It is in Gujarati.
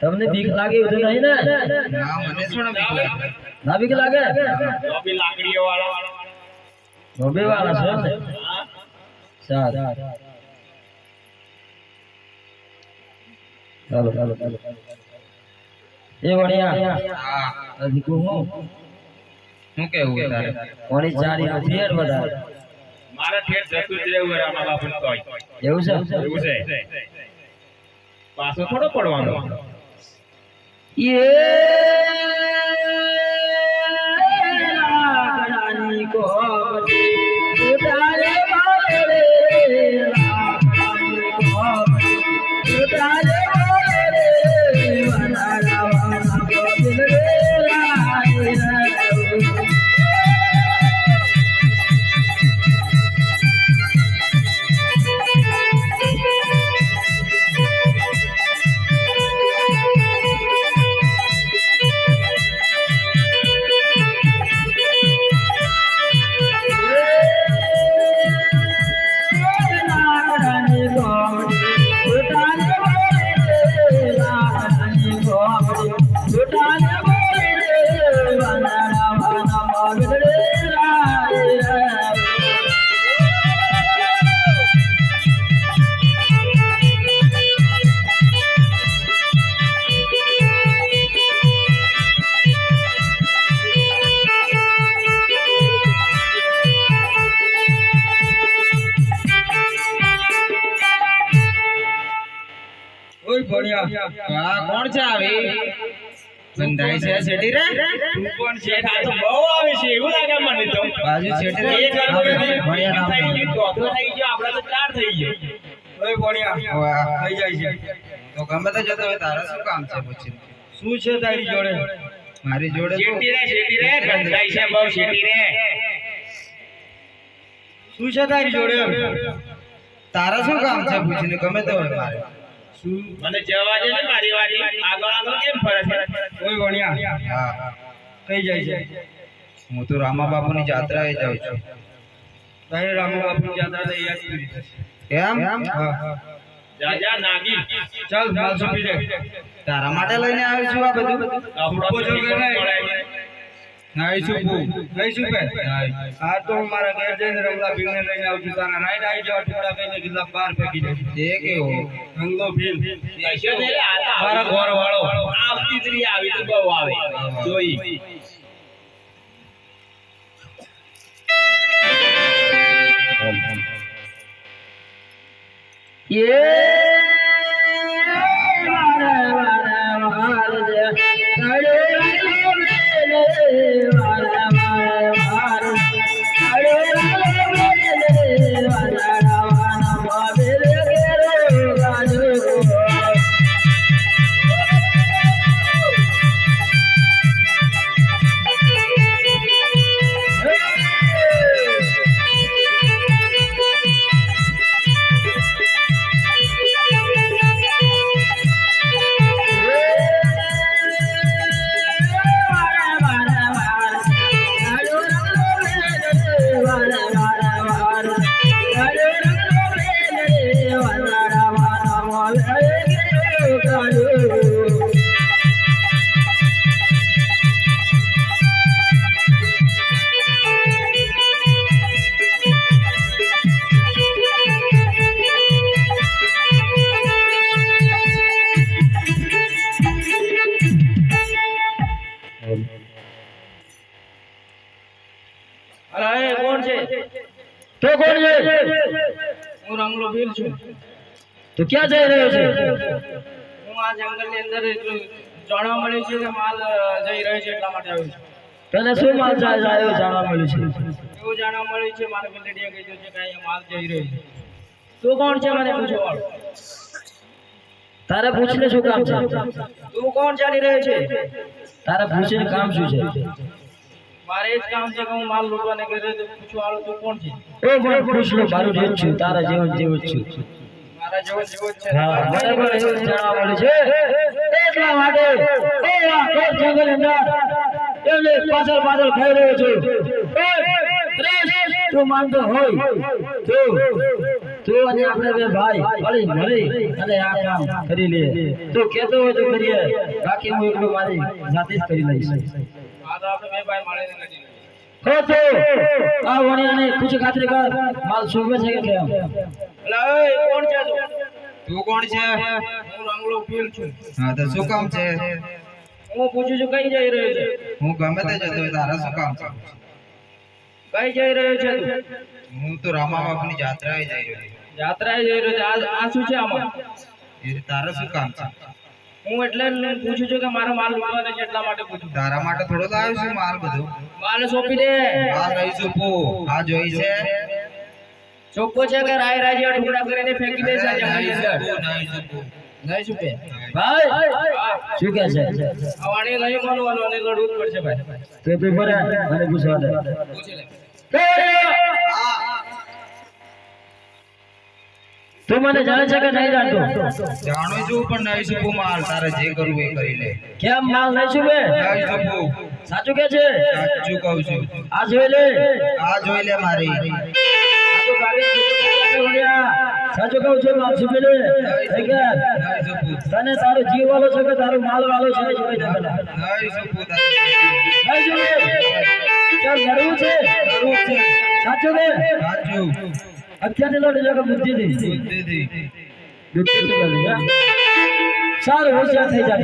તમને બીક લાગે એવું નહીં ને? ના બીક લાગે? લાકડીઓ વાળા છો ને સારું. ચાલો ચાલો ચાલો. એ વણિયા. હજી કહું હું? શું કેવું તારે? કોની ચારી નથી વધારે. મારે ઠેઠ જતું જ રહેવું હોય બાપુ એવું છે? એવું છે. પાછો થોડો પડવાનો. એ કોપડી ઉતારે મારે રે લાકડાની ઉતારે આ કોણ છે આવી? બંધાઈ છે શેઠી રે? કોણ છે આ તો બહુ આવે છે એવું લાગે મને તો બાજુ શેઠી રે. એક ગરબો ભણ્યા નામ થઈ ગયું થઈ ગયો આપણે તો ચાર થઈ ગયો. ઓય ભણ્યા. થઈ જાય છે. તો ગમે તો જતો હોય તારે શું કામ છે પૂછી શું છે તારી જોડે? મારી જોડે તો રે શેટી રે ગંધાઈ છે બહુ શેટી રે. શું છે તારી જોડે? તારા શું કામ છે પૂછીને ગમે તો હોય મારે. મને જવા દે ને મારી વાડી. આગળ આગળ કેમ ફરે છે? ઓય ભણ્યા હા થઈ જાય છે? હું તો રામા બાપુની જાત્રાએ જાઉં છું. તારે રામ બાપુની જાત્રા કરી હા જા જા નાગી. ચાલ માલ સોંપી દે તારા માટે લઈને આવ્યો છું આ બધું? આપણો જો કે નહીં. નાઈ શું નહીં શું પે તો હું મારા ઘેર જઈને રમલા ભીલને લઈને આવું છું તારા નાઈટ આવી જવા ટુકડા કઈને કીધા બાર ફેંકી દે. એ કેવો રંગલો ભીલ. આ મારા ઘર વાળો આવતી જ આવી તો બહુ આવે. જોઈ. એ તો કોણ છે? હું રંગલો ભીલ છું. તો ક્યાં જઈ રહ્યો છે? હું આ જંગલની અંદર એટલું જાણવા મળ્યું છે કે માલ જઈ રહ્યો છે એટલા માટે આવ્યો છું. તને શું માલ આવ્યો જાણવા મળ્યું છે? એવું જાણવા મળ્યું છે મારે ગલેડીએ કીધું છે કે અહીંયા માલ જઈ રહ્યો છે. તું કોણ છે મને પૂછો? તારે પૂછને શું કામ છે? તું કોણ ચાલી રહ્યો છે? તારે પૂછીને કામ શું છે? મારે જ કામ છે કે હું માલ લૂંટવાને ઘરે તો પૂછવા વાળો તું કોણ છે? એ મને પૂછ લો મારું જ છું તારા જેવું જ છું. મારા જેવો જેવો જ છે. હા મને એવું જ છે. એટલા માટે એ આ કોટ જંગલ અંદર એટલે પાછળ પાછળ ખાઈ રહ્યો છું. તું માનતો હોય તો તું અને આપણે બે ભાઈ હળી મળી અને આ કામ કરી લે તું કહેતો હોય તો કરીએ. બાકી હું એકલો મારી જાતે જ કરી લઈશ. હો આ પૂછ ખાતરી કર. માલ સુવે છે કે કેમ? એટલે કોણ છે તું? તું કોણ છે? હું રંગલો પીર છું. હા તો શું કામ છે? હું પૂછું છું કઈ જઈ રહ્યો છે? હું ગમે તે જતો તારા શું કામ છે? કઈ જઈ રહ્યો છે હું તો રામા બાપુની જાત્રાએ જઈ રહ્યો છું. જઈ રહ્યો છે. આ શું છે આમાં? તારા શું કામ છે? હું એટલે પૂછું છું કે મારો માલ લૂંટવાનો છે એટલા માટે પૂછું તારા માટે થોડો તો આવ્યો છે માલ બધો. માલ સોંપી દે. માલ રહી છું પો આ જોઈ છે. ચોખ્ખો છે કે રાય રાજીયા ટુકડા કરીને ફેંકી દે છે જંગલની અંદર? નહીં છું. નહીં ભાઈ શું કહે છે? આ નહીં માનવાનું અને લડવું જ પડશે ભાઈ. તો પેપર અને પૂછવા દે. પૂછી લે તું મને જાણે છે કે નહીં જાણતો? જાણું છું પણ નહીં છું માલ તારે જે કરવું એ કરી લે. કેમ માલ નહીં છું બે? સાચું કે છે? સાચું કહું છું. આ જોઈ લે. આ જોઈ લે મારી. સાચું કહું છું માલ છું તને તારો જીવ વાલો છે કે તારો માલ વાલો છે જોઈ પેલા નહીં. ચાલ સાચું કે? સાચું. અત્યારથી લડી જો કે બુદ્ધિથી. બુદ્ધિથી બુદ્ધિથી સારું હોશિયાર થઈ જા